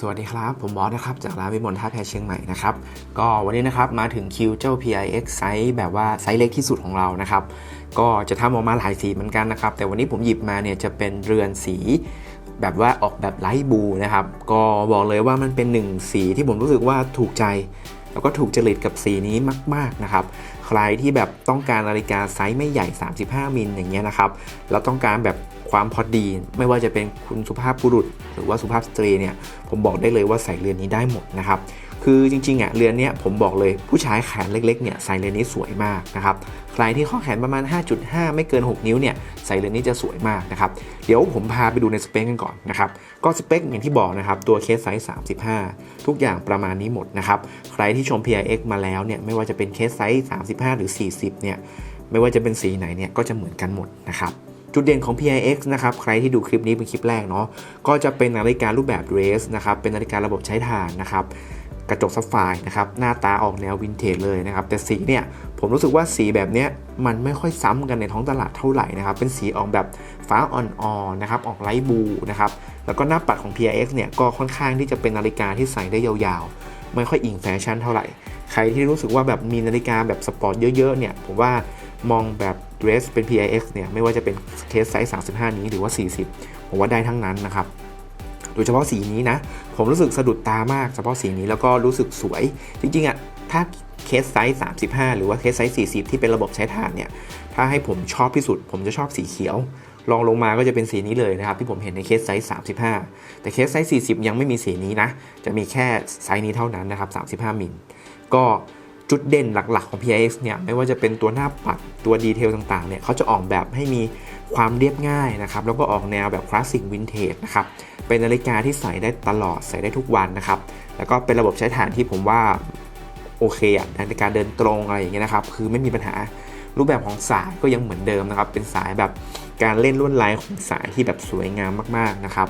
สวัสดีครับ ผมบอสนะครับ จากร้านวิมลท่าแพเชียงใหม่นะครับ ก็วันนี้นะครับมาถึงคิวเจ้า PIX ไซส์แบบว่าไซส์เล็กที่สุดของเรานะครับ ก็จะทำออกมาหลายสีเหมือนกันนะครับ แต่วันนี้ผมหยิบมาเนี่ยจะเป็นเรือนสีแบบว่าออกแบบไลท์บลูนะครับ ก็บอกเลยว่ามันเป็นหนึ่งสีที่ผมรู้สึกว่าถูกใจ แล้วก็ถูกจริตกับสีนี้มาก ๆนะครับ ใครที่แบบต้องการนาฬิกาไซส์ไม่ใหญ่ 35 มิลอย่างเงี้ยนะครับ แล้วต้องการแบบความพอดี ไม่ว่าจะเป็นคุณสุภาพบุรุษ หรือว่าสุภาพสตรีเนี่ยผมบอกได้เลยว่าใส่เรือนนี้ได้หมดนะครับคือจริงๆอะเรือนเนี้ยผมบอกเลยผู้ชายแขนเล็กๆเนี่ยใส่เรือนนี้สวยมากนะครับใครที่ข้อแขนประมาณ 5.5 ไม่เกิน 6 นิ้วเนี่ยใส่เรือนนี้จะสวยมากนะครับเดี๋ยวผมพาไปดูในสเปคกันก่อนนะครับก็สเปคอย่างที่บอกนะครับตัวเคสไซส์ 35 ทุกอย่างประมาณนี้หมดนะครับใครที่ชม PIX มาแล้วเนี่ยไม่ว่าจะเป็นเคสไซส์ 35 หรือ 40เนี่ยไม่ว่าจะเป็นสีไหนเนี่ยก็จะเหมือนกันหมดนะครับ จุดเด่นของ PIX นะครับ ใครที่ดูคลิปนี้เป็นคลิปแรกเนาะ ก็จะเป็นนาฬิการูปแบบเรสนะครับ เป็นนาฬิการะบบใช้ถ่านนะครับ กระจกซัฟไฟนะครับ หน้าตาออกแนววินเทจเลยนะครับ แต่สีเนี่ย ผมรู้สึกว่าสีแบบเนี้ยมันไม่ค่อยซ้ำกันในท้องตลาดเท่าไหร่นะครับ เป็นสีออกแบบฟ้าอ่อนๆนะครับ ออกไลท์บลูนะครับ แล้วก็หน้าปัดของ PIX เนี่ย ก็ค่อนข้างที่จะเป็นนาฬิกาที่ใส่ได้ยาวๆ ไม่ค่อยอิงแฟชั่นเท่าไหร่ ครที่รู้สึกว่าแบบมีนาฬิกาแบบสปอร์ตเยอะๆเนี่ยผมว่ามองแบบ dress เป็น PIX เนี่ยไม่ว่าจะเป็นเคสไซส์ 35 นี้หรือว่า 40 ผมว่าได้ทั้งนั้นนะครับโดยเฉพาะสีนี้นะ ผมรู้สึกสะดุดตามากเฉพาะสีนี้แล้วก็รู้สึกสวย จริงๆอะถ้าเคสไซส์ 35 หรือว่าเคสไซส์ 40 ที่เป็นระบบใช้ถ่านเนี่ย ถ้าให้ผมชอบที่สุด ผมจะชอบสีเขียว ลองลงมาก็จะเป็นสีนี้เลยนะครับที่ผมเห็นในเคสไซส์ 35 แต่เคสไซส์ 40 ยังไม่มีสีนี้นะ จะมีแค่ไซส์นี้เท่านั้นนะครับ 35 มิล ก็จุดเด่นหลักๆของ PIX เนี่ยไม่ว่าจะเป็นตัวหน้าปัดตัวดีเทลต่างๆเนี่ยเขาจะออกแบบให้มีความเรียบง่ายนะครับแล้วก็ออกแนวแบบคลาสสิกวินเทจนะครับเป็นนาฬิกาที่ใส่ได้ตลอดใส่ได้ทุกวันนะครับแล้วก็เป็นระบบใช้ฐานที่ผมว่าโอเคอะในการเดินตรงอะไรอย่างเงี้ยนะครับคือไม่มีปัญหารูปแบบของสายก็ยังเหมือนเดิมนะครับเป็นสายแบบการเล่นลวดลายของสายที่แบบสวยงามมากๆนะครับ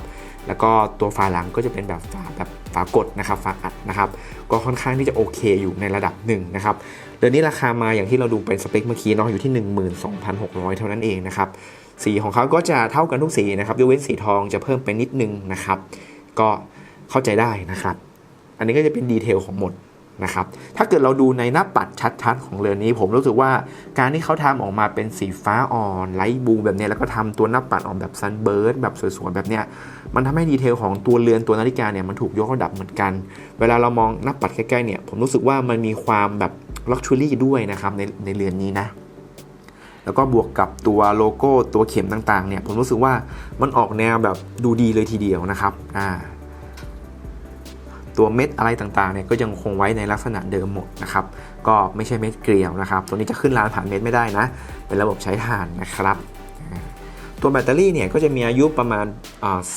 แล้วก็ตัวฝาหลังก็จะเป็นแบบฝาแบบฝากดนะครับฝาอัดนะครับ ก็ค่อนข้างที่จะโอเคอยู่ในระดับหนึ่งนะครับเดือนนี้ราคามาอย่างที่เราดูเป็นสเปคเมื่อกี้เนาะอยู่ที่ 12,600 เท่านั้นเองนะครับสีของเขาก็จะเท่ากันทุกสีนะครับยกเว้นสีทองจะเพิ่มไปนิดนึงนะครับ ก็เข้าใจได้นะครับ อันนี้ก็จะเป็นดีเทลของหมด นะครับถ้าเกิดเราดูในหน้าปัดชัดๆ ของเรือนนี้ ผมรู้สึกว่าการที่เขาทำออกมาเป็นสีฟ้าอ่อนไลท์บลูแบบนี้แล้วก็ทำตัวหน้าปัดออกแบบซันเบิร์ดแบบสวยๆแบบเนี้ยมันทำให้ดีเทลของตัวเรือนตัวนาฬิกาเนี่ยมันถูกยกระดับเหมือนกัน เวลาเรามองหน้าปัดใกล้ๆเนี่ยผมรู้สึกว่ามันมีความแบบลักชัวรี่ด้วยนะครับในในเรือนนี้นะแล้วก็บวกกับตัวโลโก้ตัวเข็มต่างๆเนี่ยผมรู้สึกว่ามันออกแนวแบบดูดีเลยทีเดียวนะครับอ่า ตัวเม็ดอะไรต่างๆเนี่ยก็ยังคงไว้ในลักษณะเดิมหมดนะครับ ก็ไม่ใช่เม็ดเกลียวนะครับ ตัวนี้จะขึ้นรานผ่านเม็ดไม่ได้นะ เป็นระบบใช้ถ่านนะครับ ตัวแบตเตอรี่เนี่ยก็จะมีอายุประมาณ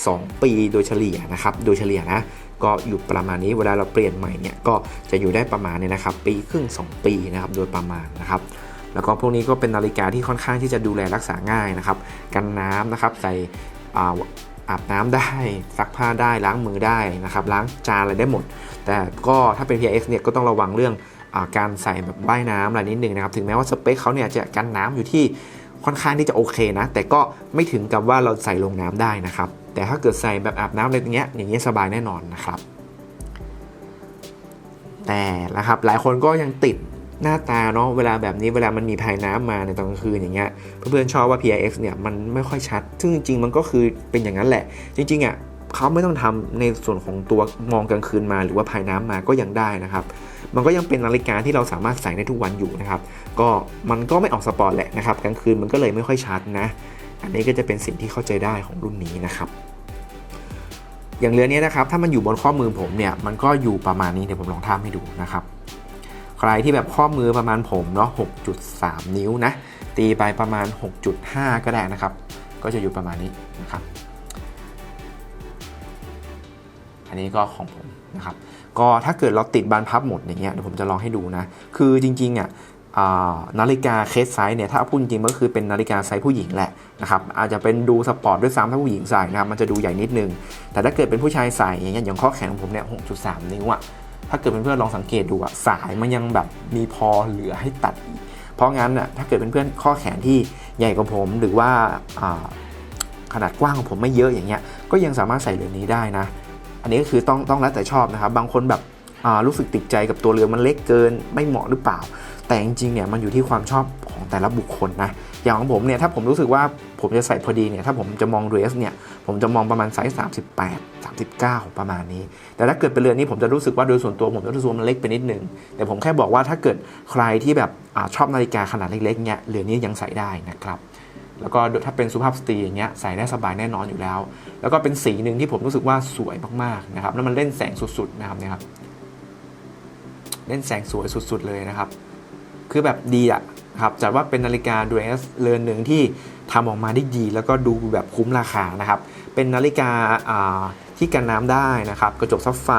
สองปีโดยเฉลี่ยนะครับ โดยเฉลี่ยนะก็อยู่ประมาณนี้เวลาเราเปลี่ยนใหม่เนี่ยก็จะอยู่ได้ประมาณเนี่ยนะครับ ปีครึ่ง 2 ปีนะครับโดยประมาณนะครับ แล้วก็พวกนี้ก็เป็นนาฬิกาที่ค่อนข้างที่จะดูแลรักษาง่ายนะครับ กันน้ำนะครับใส่ อาบน้ำได้ซักผ้าได้ล้างมือได้นะครับล้างจานอะไรได้หมด แต่ก็ถ้าเป็น PX เนี่ยก็ต้องระวังเรื่องอการใส่แบบว่ายน้ำอะไรนิดนึงนะครับถึงแม้ว่าสเปคเขาเนี่ยจะกันน้ำอยู่ที่ค่อนข้างที่จะโอเคนะ แต่ก็ไม่ถึงกับว่าเราใส่ลงน้ำได้นะครับ แต่ถ้าเกิดใส่แบบอาบน้ำอะไรอย่างเงี้ยอย่างเงี้ยสบายแน่นอนนะครับ แต่นะครับหลายคนก็ยังติด หน้าตาเนาะเวลาแบบนี้เวลามันมีภายน้ำมาในตอนกลางคืนอย่างเงี้ยเพื่อนๆชอบว่า PIX เนี่ยมันไม่ค่อยชัด ซึ่งจริงๆมันก็คือเป็นอย่างนั้นแหละ จริงๆอะเขาไม่ต้องทำในส่วนของตัวมองกลางคืนมาหรือว่าภายน้ำมาก็ยังได้นะครับ มันก็ยังเป็นนาฬิกาที่เราสามารถใส่ได้ทุกวันอยู่นะครับ ก็มันก็ไม่ออกสปอร์ตแหละนะครับกลางคืนมันก็เลยไม่ค่อยชัดนะ อันนี้ก็จะเป็นสิ่งที่เข้าใจได้ของรุ่นนี้นะครับอย่างเรือนี้นะครับถ้ามันอยู่บนข้อมือผมเนี่ยมันก็อยู่ประมาณนี้เดี๋ยวผมลองทำให้ดูนะครับ ใครที่แบบข้อมือประมาณผมเนาะ 6.3 นิ้วนะ ตีไปประมาณ 6.5 ก็ได้นะครับ ก็จะอยู่ประมาณนี้นะครับ อันนี้ก็ของผมนะครับ ก็ถ้าเกิดเราติดบานพับหมดอย่างเงี้ยเดี๋ยวผมจะลองให้ดูนะ คือจริงๆอะอ่านาฬิกาเคสไซส์เนี่ยถ้าพูดจริงก็คือเป็นนาฬิกาไซส์ผู้หญิงแหละนะครับอาจจะเป็นดูสปอร์ตด้วยซ้ำถ้าผู้หญิงใส่นะครับมันจะดูใหญ่นิดนึง แต่ถ้าเกิดเป็นผู้ชายใส่อย่างเงี้ยอย่างข้อแขนของผมเนี่ย 6.3 นิ้วอะ ถ้าเกิดเป็นเพื่อนๆลองสังเกตดูอะสายมันยังแบบมีพอเหลือให้ตัด เพราะงั้นอะถ้าเกิดเป็นเพื่อนๆข้อแขนที่ใหญ่กว่าผมหรือว่าขนาดกว้างของผมไม่เยอะอย่างเงี้ย ก็ยังสามารถใส่เรียญนี้ได้นะ อันนี้ก็คือต้องต้องแล้วแต่ชอบนะครับ บางคนแบบรู้สึกติดใจกับตัวเรือมันเล็กเกิน ไม่เหมาะหรือเปล่า แต่จริงๆเนี่ยมันอยู่ที่ความชอบของแต่ละบุคคลนะ อย่างของผมเนี่ยถ้าผมรู้สึกว่าผมจะใส่พอดีเนี่ยถ้าผมจะมองเรสเนี่ยผมจะมองประมาณไซส์38 39 ประมาณนี้ แต่ถ้าเกิดเป็นเรือนนี้ผมจะรู้สึกว่าโดยส่วนตัวผมจะรู้สึกว่ามันเล็กไปนิดนึงแต่ผมแค่บอกว่าถ้าเกิดใครที่แบบอชอบนาฬิกาขนาดเล็กๆเนี่ยเรือนนี้ยังใส่ได้นะครับแล้วก็ถ้าเป็นสุภาพสตรีอย่างเงี้ยใส่ได้สบายแน่นอนอยู่แล้ว แล้วก็เป็นสีหนึ่งที่ผมรู้สึกว่าสวยมากๆนะครับแล้วมันเล่นแสงสุดๆนะครับเนี่ยครับ เล่นแสงสวยสุดๆเลยนะครับ คือแบบดีอะ ครับจัดว่าเป็นนาฬิกาดูเอสเรือนหนึ่งที่ทำออกมาได้ดี แล้วก็ดูแบบคุ้มราคานะครับ เป็นนาฬิกาาที่กันน้ำได้นะครับ กระจกซับไฟ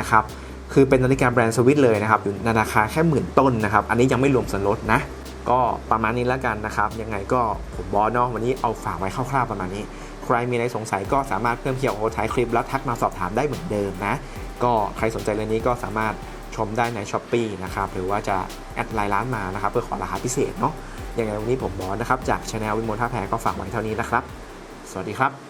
นะครับ คือเป็นนาฬิกาแบรนด์สวิตเลยนะครับ อยู่ในราคาแค่หมื่นต้นนะครับ อันนี้ยังไม่รวมส่วนลดนะ ก็ประมาณนี้แล้วกันนะครับ ยังไงก็ผมบอสเนาะวันนี้เอาฝากไว้คร่าวๆประมาณนี้ ใครมีอะไรสงสัยก็สามารถเพิ่มเกี่ยวกับท้ายคลิปแล้วทักมาสอบถามได้เหมือนเดิมนะ ก็ใครสนใจเรื่องนี้ก็สามารถ ชมได้ใน s h อ p e e นะครับหรือว่าจะแอดไลน์ร้านมานะครับเพื่อขอราคาพิเศษเนาะยังไงวันนี้ผมบอสนะครับจากชาแนลวิมลท่าแพก็ฝากไว้เท่านี้นะครับ สวัสดีครับ